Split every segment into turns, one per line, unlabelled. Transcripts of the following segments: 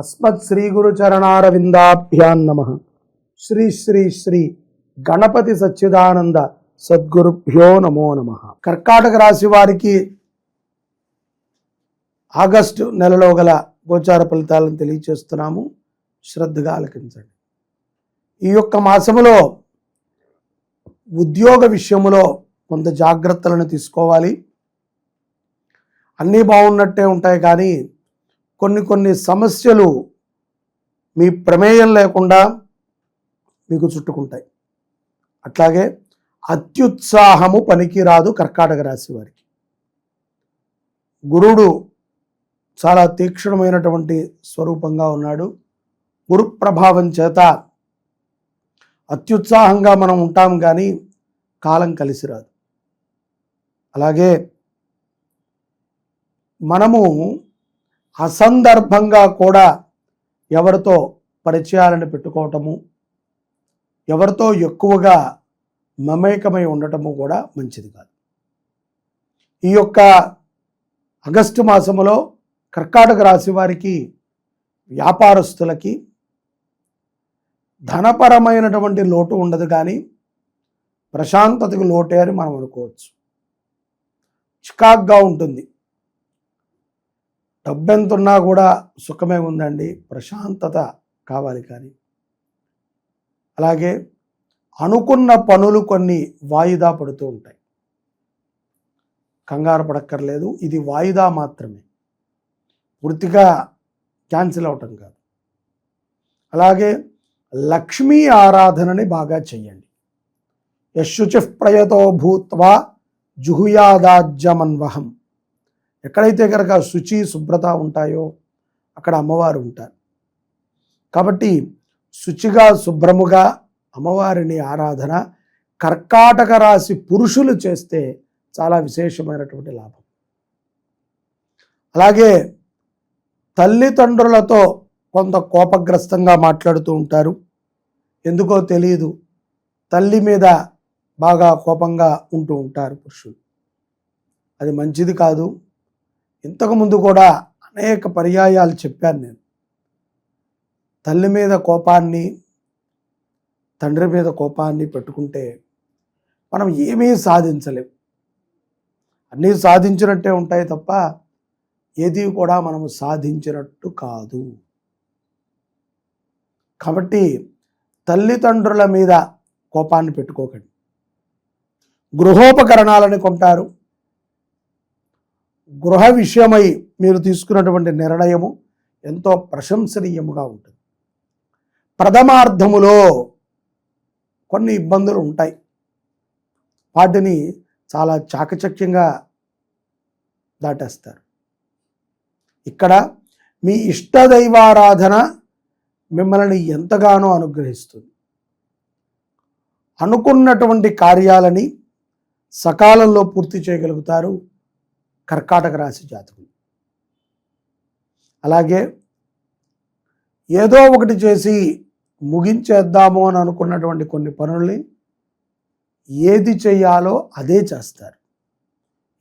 అస్మత్ శ్రీ గురు చరణారవిందాభ్యాన్ నమ. శ్రీ శ్రీ శ్రీ గణపతి సచ్చిదానంద సద్గురుభ్యో నమో నమ. కర్కాటక రాశి వారికి ఆగస్టు నెలలో గల గోచార ఫలితాలను తెలియచేస్తున్నాము. శ్రద్ధగా ఆలకించండి. ఈ యొక్క మాసములో ఉద్యోగ విషయములో కొంత జాగ్రత్తలను తీసుకోవాలి. అన్నీ బాగున్నట్టే ఉంటాయి కానీ కొన్ని కొన్ని సమస్యలు మీ ప్రమేయం లేకుండా మీకు చుట్టుకుంటాయి. అట్లాగే అత్యుత్సాహము పనికిరాదు కర్కాటక రాశి వారికి. గురుడు చాలా తీక్షణమైనటువంటి స్వరూపంగా ఉన్నాడు. గురు ప్రభావం చేత అత్యుత్సాహంగా మనం ఉంటాం కానీ కాలం కలిసి రాదు. అలాగే మనము అసందర్భంగా కూడా ఎవరితో పరిచయాలను పెట్టుకోవటము ఎవరితో ఎక్కువగా మమేకమై ఉండటము కూడా మంచిది కాదు. ఈ యొక్క ఆగస్టు మాసములో కర్కాటక రాశి వారికి వ్యాపారస్తులకి ధనపరమైనటువంటి లోటు ఉండదు కానీ ప్రశాంతతకు లోటే అని మనం అనుకోవచ్చు. చికాక్గా ఉంటుంది. డబ్బెంత ఉన్నా కూడా సుఖమే ఉందండి ప్రశాంతత కావాలి కానీ. అలాగే అనుకున్న పనులు కొన్ని వాయిదా పడుతూ ఉంటాయి. కంగారు పడక్కర్లేదు ఇది వాయిదా మాత్రమే. పూర్తిగా క్యాన్సిల్ అవటం కాదు. అలాగే లక్ష్మీ ఆరాధనని బాగా చెయ్యండి. యశుచి ప్రయతో భూత్వా జుహుయాదాజ్యమన్వహం. ఎక్కడైతే కనుక శుచి శుభ్రత ఉంటాయో అక్కడ అమ్మవారు ఉంటారు. కాబట్టి శుచిగా శుభ్రముగా అమ్మవారిని ఆరాధన కర్కాటక రాశి పురుషులు చేస్తే చాలా విశేషమైనటువంటి లాభం. అలాగే తల్లిదండ్రులతో కొంత కోపగ్రస్తంగా మాట్లాడుతూ ఉంటారు. ఎందుకో తెలియదు తల్లి మీద బాగా కోపంగా ఉంటూ ఉంటారు పురుషులు. అది మంచిది కాదు ఇంతకుముందు కూడా అనేక పర్యాయాలు చెప్పాను నేను. తల్లి మీద కోపాన్ని తండ్రి మీద కోపాన్ని పెట్టుకుంటే మనం ఏమీ సాధించలేం. అన్నీ సాధించినట్టే ఉంటాయి తప్ప ఏది కూడా మనము సాధించినట్టు కాదు. కాబట్టి తల్లిదండ్రుల మీద కోపాన్ని పెట్టుకోకండి. గృహోపకరణాలని కొంటారు. గృహ విషయమై మీరు తీసుకున్నటువంటి నిర్ణయము ఎంతో ప్రశంసనీయముగా ఉంటుంది. ప్రథమార్థములో కొన్ని ఇబ్బందులు ఉంటాయి. వాటిని చాలా చాకచక్యంగా దాటేస్తారు. ఇక్కడ మీ ఇష్టదైవారాధన మిమ్మల్ని ఎంతగానో అనుగ్రహిస్తుంది. అనుకున్నటువంటి కార్యాలని సకాలంలో పూర్తి చేయగలుగుతారు. కర్కాటక రాశి జాతకులు. అలాగే ఏదో ఒకటి చేసి ముగించేద్దాము అని అనుకున్నటువంటి కొన్ని పనుల్ని ఏది చేయాలో అదే చేస్తారు.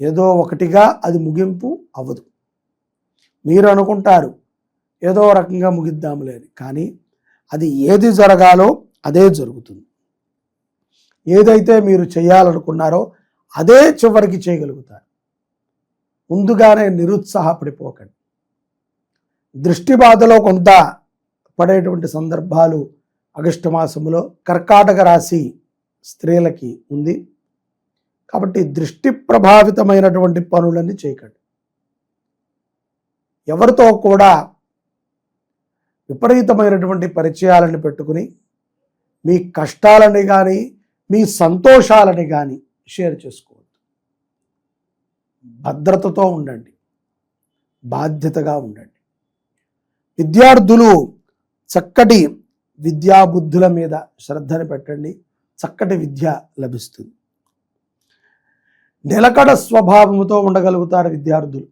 ఏదో ఒకటిగా అది ముగింపు అవ్వదు. మీరు అనుకుంటారు ఏదో రకంగా ముగిద్దాంలే అని కానీ అది ఏది జరగాలో అదే జరుగుతుంది. ఏదైతే మీరు చేయాలనుకున్నారో అదే చివరికి చేయగలుగుతారు. ముందుగానే నిరుత్సాహపడిపోకండి. దృష్టి బాధలో కొంత పడేటువంటి సందర్భాలు ఆగస్టు మాసంలో కర్కాటక రాశి స్త్రీలకి ఉంది. కాబట్టి దృష్టి ప్రభావితమైనటువంటి పనులన్నీ చేయకండి. ఎవరితో కూడా విపరీతమైనటువంటి పరిచయాలను పెట్టుకుని మీ కష్టాలని కానీ మీ సంతోషాలని కానీ షేర్ చేసుకో. భద్రతతో ఉండండి. బాధ్యతగా ఉండండి. విద్యార్థులు చక్కటి విద్యాబుద్ధుల మీద శ్రద్ధని పెట్టండి. చక్కటి విద్య లభిస్తుంది. నిలకడ స్వభావముతో ఉండగలుగుతారు విద్యార్థులు.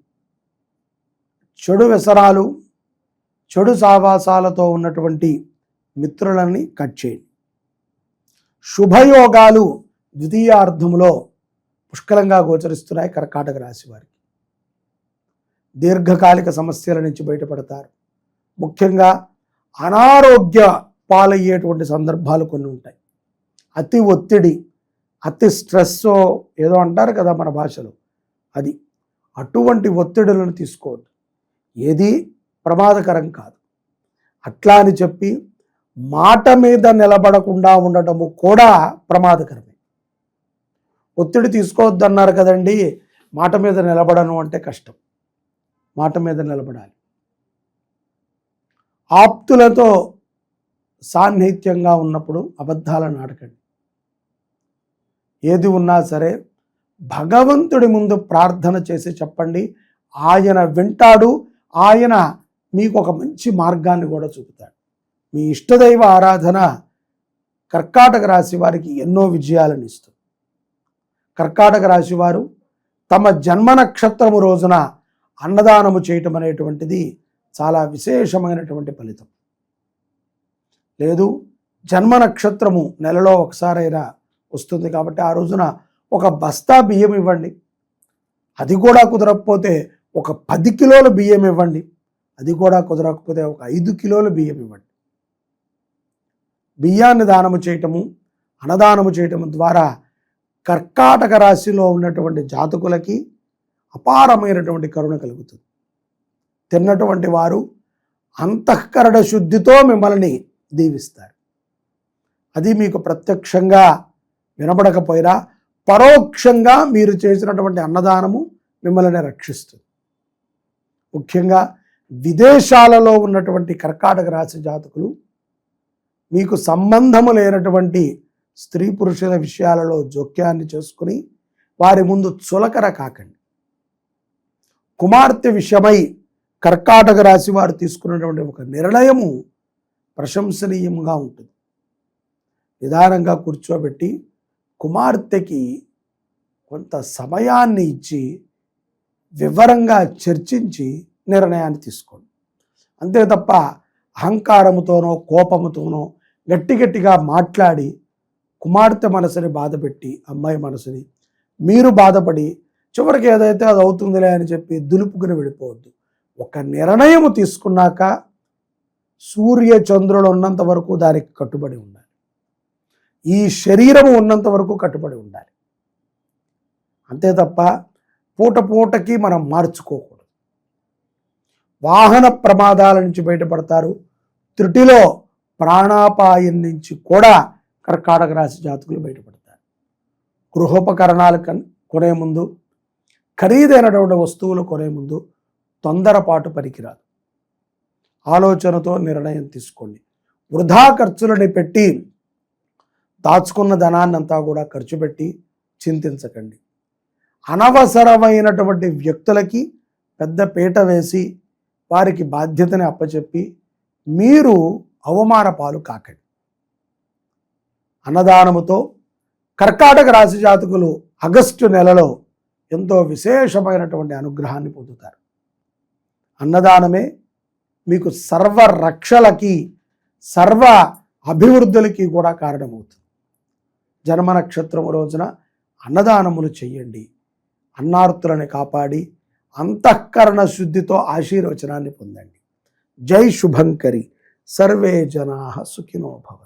చెడు వ్యసనాలు చెడు సావాసాలతో ఉన్నటువంటి మిత్రులని కట్ చేయండి. శుభయోగాలు ద్వితీయార్థములో పుష్కలంగా గోచరిస్తున్నాయి కర్కాటక రాశి వారికి. దీర్ఘకాలిక సమస్యల నుంచి బయటపడతారు. ముఖ్యంగా అనారోగ్య పాలయ్యేటువంటి సందర్భాలు కొన్ని ఉంటాయి. అతి ఒత్తిడి అతి స్ట్రెస్ ఏదో అంటారు కదా మన భాషలో. అది అటువంటి ఒత్తిడులను తీసుకోవద్దు. ఏది ప్రమాదకరం కాదు. అట్లా అని చెప్పి మాట మీద నిలబడకుండా ఉండటము కూడా ప్రమాదకరం. ఒత్తిడి తీసుకోవద్దన్నారు కదండి. మాట మీద నిలబడను అంటే కష్టం. మాట మీద నిలబడాలి. ఆప్తులతో సాన్నిహిత్యంగా ఉన్నప్పుడు అబద్ధాలను ఆడకండి ఏది ఉన్నా సరే భగవంతుడి ముందు ప్రార్థన చేసి చెప్పండి. ఆయన వింటాడు. ఆయన మీకు ఒక మంచి మార్గాన్ని కూడా చూపుతాడు. మీ ఇష్టదైవ ఆరాధన కర్కాటక రాశి వారికి ఎన్నో విజయాలను ఇస్తుంది. కర్కాటక రాశివారు తమ జన్మ నక్షత్రము రోజున అన్నదానము చేయటం అనేటువంటిది చాలా విశేషమైనటువంటి ఫలితం. లేదు జన్మ నక్షత్రము నెలలో ఒకసారైనా వస్తుంది కాబట్టి ఆ రోజున ఒక బస్తా బియ్యం ఇవ్వండి. అది కూడా కుదరకపోతే ఒక పది కిలోల బియ్యం ఇవ్వండి. అది కూడా కుదరకపోతే ఒక ఐదు కిలోల బియ్యం ఇవ్వండి. బియ్యాన్ని దానము చేయటము అన్నదానము చేయటము ద్వారా కర్కాటక రాశిలో ఉన్నటువంటి జాతకులకి అపారమైనటువంటి కరుణ కలుగుతుంది. తిన్నటువంటి వారు అంతఃకరణ శుద్ధితో మిమ్మల్ని దీవిస్తారు. అది మీకు ప్రత్యక్షంగా వినపడకపోయినా పరోక్షంగా మీరు చేసినటువంటి అన్నదానము మిమ్మల్ని రక్షిస్తుంది. ముఖ్యంగా విదేశాలలో ఉన్నటువంటి కర్కాటక రాశి జాతకులు మీకు సంబంధము లేనటువంటి స్త్రీ పురుషుల విషయాలలో జోక్యాన్ని చేసుకుని వారి ముందు చులకర కాకండి. కుమార్తె విషయమై కర్కాటక రాశి వారు తీసుకున్నటువంటి ఒక నిర్ణయము ప్రశంసనీయంగా ఉంటుంది. నిదానంగా కూర్చోబెట్టి కుమార్తెకి కొంత సమయాన్ని ఇచ్చి వివరంగా చర్చించి నిర్ణయాన్ని తీసుకోండి. అంతే తప్ప అహంకారముతోనో కోపముతోనో గట్టి గట్టిగా మాట్లాడి కుమార్తె మనసుని బాధపెట్టి అమ్మాయి మనసుని మీరు బాధపడి చివరికి ఏదైతే అది అవుతుందిలే అని చెప్పి దులుపుకుని వెళ్ళిపోవద్దు. ఒక నిర్ణయం తీసుకున్నాక సూర్య చంద్రుడు ఉన్నంత వరకు దానికి కట్టుబడి ఉండాలి. ఈ శరీరము ఉన్నంత వరకు కట్టుబడి ఉండాలి. అంతే తప్ప పూట పూటకి మనం మార్చుకోకూడదు. వాహన ప్రమాదాల నుంచి బయటపడతారు. త్రుటిలో ప్రాణాపాయం నుంచి కూడా కర్కాటక రాశి జాతకులు బయటపడతారు. గృహోపకరణాలు కొనే ముందు ఖరీదైనటువంటి వస్తువులు కొనే ముందు తొందరపాటు పనికిరాదు ఆలోచనతో నిర్ణయం తీసుకోండి. వృధా ఖర్చులని పెట్టి దాచుకున్న ధనాన్ని అంతా కూడా ఖర్చు పెట్టి చింతించకండి. అనవసరమైనటువంటి వ్యక్తులకి పెద్ద పీట వేసి వారికి బాధ్యతని అప్పచెప్పి మీరు అవమాన పాలు కాకండి. అన్నదానముతో కర్కాటక రాశి జాతకులు ఆగస్టు నెలలో ఎంతో విశేషమైనటువంటి అనుగ్రహాన్ని పొందుతారు. అన్నదానమే మీకు సర్వ రక్షలకి సర్వ అభివృద్ధులకి కూడా కారణమవుతుంది. జన్మ నక్షత్రము రోజున అన్నదానములు చెయ్యండి. అన్నార్తులను కాపాడి అంతఃకరణ శుద్ధితో ఆశీర్వచనాన్ని పొందండి. జై శుభంకరి. సర్వే జనా సుఖినోభవ